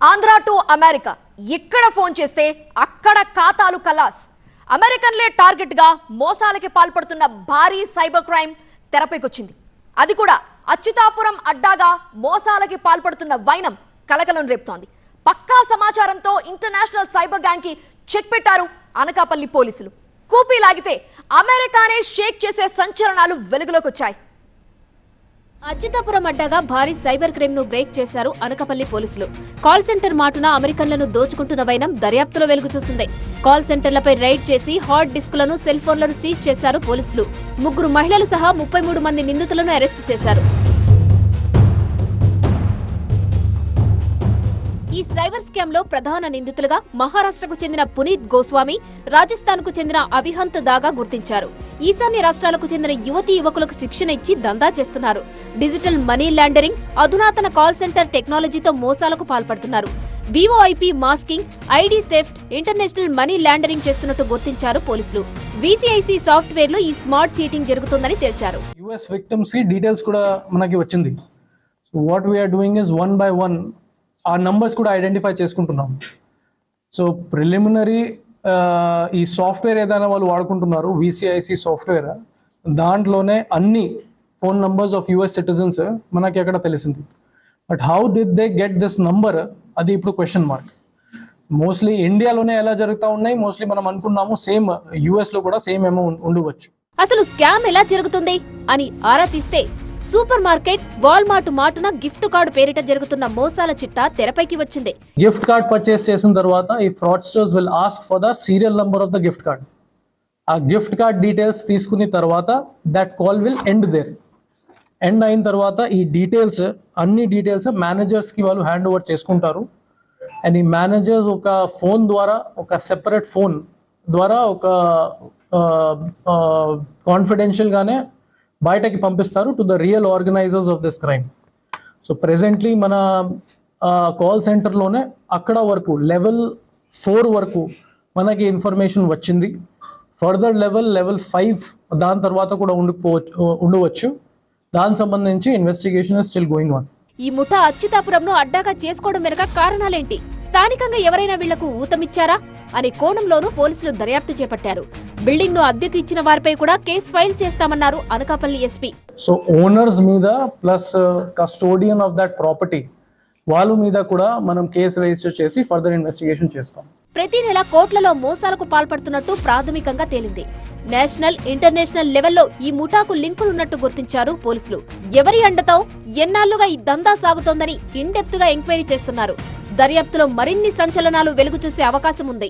Andhra to America. ఇక్కడ phone చేస్తే అక్కడ ఖాతాలు కలాస్. అమెరికన్లే టార్గెట్గా మోసాలకి పాల్పడుతున్న భారీ సైబర్ క్రైమ్ తెరపైకొచ్చింది. అది కూడా అచ్యుతాపురం అడ్డాగా మోసాలకి పాల్పడుతున్న వైనం కలకలం రేపుతోంది. పక్కా సమాచారంతో ఇంటర్నేషనల్ సైబర్ గ్యాంగ్కి చెక్ పెట్టారు అనకాపల్లి పోలీసులు. కూపీ లాగితే అమెరికానే షేక్ చేసే సంచలనాలు వెలుగులోకి వచ్చాయి అచ్యుతాపురం అడ్డాగా భారీ సైబర్ క్రైమ్ను బ్రేక్ చేశారు అనకపల్లి పోలీసులు. కాల్ సెంటర్ మాటున అమెరికన్లను దోచుకుంటున్న వైనం దర్యాప్తులో వెలుగు చూసింది. కాల్ సెంటర్లపై రైడ్ చేసి హాట్ డిస్కులను సెల్ ఫోన్లను సీజ్ చేశారు పోలీసులు. ముగ్గురు మహిళలు సహా ముప్పై మూడు మంది నిందితులను అరెస్టు చేశారు. ఈ సైబర్ స్కామ్లో ప్రధాన నిందితులుగా మహారాష్ట్రకు చెందిన పునీత్ గోస్వామి రాజస్థాన్కు చెందిన అభిహంత్ దాగా గుర్తించారు. ఈశాన్య రాష్ట్రాలకు చెందిన యువతి యువకులకు శిక్షణ ఇచ్చి దందా చేస్తున్నారు. డిజిటల్ మనీ లాండరింగ్ అధునాతన కాల్ సెంటర్ టెక్నాలజీతో మోసాలకు పాల్పడుతున్నారు. VoIP masking ID theft international money laundering చేస్తున్నట్టు గుర్తించారు పోలీసులు. విసిఐసి సాఫ్ట్వేర్లో ఈ స్మార్ట్ చీటింగ్ జరుగుతుందని తేల్చారు. యుఎస్ విక్టిమ్స్కి డీటెయిల్స్ కూడా మనకి వచ్చింది. What what we're doing is one by one ఆ నంబర్స్ కూడా ఐడెంటిఫై చేసుకుంటున్నాం. సో ప్రిలిమినరీ ఈ సాఫ్ట్వేర్ ఏదైనా వాళ్ళు వాడుకుంటున్నారు విసిఐసి సాఫ్ట్వేర్ దాంట్లోనే అన్ని phone numbers of US citizens మనకి అక్కడ తెలిసింది. But how did they get this number అది ఇప్పుడు క్వశ్చన్ మార్క్ మోస్ట్లీ ఇండియాలోనే ఎలా జరుగుతూ ఉన్నాయి మోస్ట్లీ మనం అనుకున్నాము సేమ్ యుఎస్లో కూడా సేమ్ ఏమో ఉండవచ్చు. అసలు స్కామ్ ఎలా జరుగుతుంది అని ఆరా తీస్తే సూపర్ మార్కెట్ వాల్మార్ట్ మాటున గిఫ్ట్ కార్డు పేరిట జరుగుతున్న మోసాల చిట్టా తెరపైకి వచ్చింది. గిఫ్ట్ కార్డ్ పర్చేస్ చేసిన తర్వాత ఈ fraudsters will ask for the serial number of the gift card. ఆ గిఫ్ట్ కార్డ్ డీటెయిల్స్ తీసుకున్న తర్వాత that call will end there. End అయిన తర్వాత ఈ డీటెయిల్స్ అన్ని డీటెయిల్స్ మేనేజర్స్కి వాళ్ళు హ్యాండ్ ఓవర్ చేసుకుంటారు. అండ్ ఈ మేనేజర్స్ ఒక ఫోన్ ద్వారా ఒక సెపరేట్ ఫోన్ ద్వారా ఒక కాన్ఫిడెన్షియల్గానే బయటకి పంపిస్తారు to the real organisers of this crime so presently మన కాల్ సెంటర్లోనే అక్కడ వరకు లెవెల్ ఫోర్ వరకు మనకి ఇన్ఫర్మేషన్ వచ్చింది. ఫర్దర్ లెవెల్ లెవెల్ ఫైవ్ దాని తర్వాత కూడా ఉండిపోవచ్చు ఉండవచ్చు. దానికి సంబంధించి ఇన్వెస్టిగేషన్ స్టిల్ గోయింగ్ ఆన్ ఈ ముఠా అచ్యుతాపురంను అడ్డాగా చేసుకోవడం వెనుక కారణాలేంటి? స్థానికంగా ఎవరైనా వీళ్ళకు ఊతమిచ్చారా అనే కోణంలోనూ పోలీసులు దర్యాప్తు చేపట్టారు. బిల్డింగ్ను అద్దెకు ఇచ్చిన వారిపై కూడా కేసు ఫైల్ చేస్తామన్నారు అనకాపల్లి ఎస్పీ. సో ఓనర్స్ మీద plus custodian of that property వాళ్ళ మీద కూడా మనం కేసు రిజిస్టర్ చేసి ఫర్దర్ ఇన్వెస్టిగేషన్ చేస్తాం. ప్రతి నెల కోట్లలో మోసాలకు పాల్పడుతున్నట్టు ప్రాథమికంగా తేలింది. నేషనల్ ఇంటర్నేషనల్ లెవెల్లో ఈ ముఠాకు లింకులున్నట్టు గుర్తించారు పోలీసులు. ఎవరి అండతో ఎన్నాళ్ళుగా ఈ దందా సాగుతోందని ఇన్గా ఎంక్వైరీ చేస్తున్నారు. దర్యాప్తులో మరిన్ని సంచలనాలు వెలుగు చూసే అవకాశం ఉంది